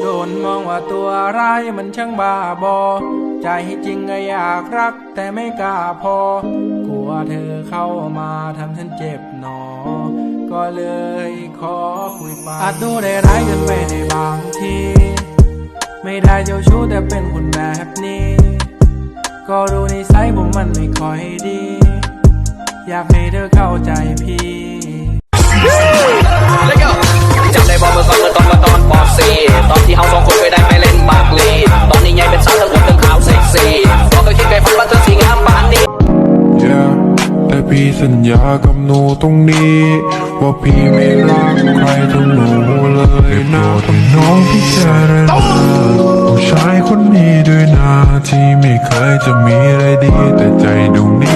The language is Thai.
โดนมองว่าตัวร้ายมันช่างบ้าบอ ใจจริงก็อยากรักแต่ไม่กล้าพอ กลัวเธอเข้ามาทำฉันเจ็บหนอ ก็เลยขอคุยไปอาจดูได้ร้ายกินไปในบางที ไม่ได้เจ้าชู้แต่เป็นคนแบบนี้ ก็รู้นิสัยผมมันไม่ค่อยดี อยากให้เธอเข้าใจพี่ พี่สัญญากับหนูตรงนี้ ว่าพี่ไม่รักใครทั้งหนูเลยนะเป็นน้องพี่แค่เรนผู้ชายคนนี้ด้วยนะที่ไม่เคยจะมีอะไรดี แต่ใจดวงนี้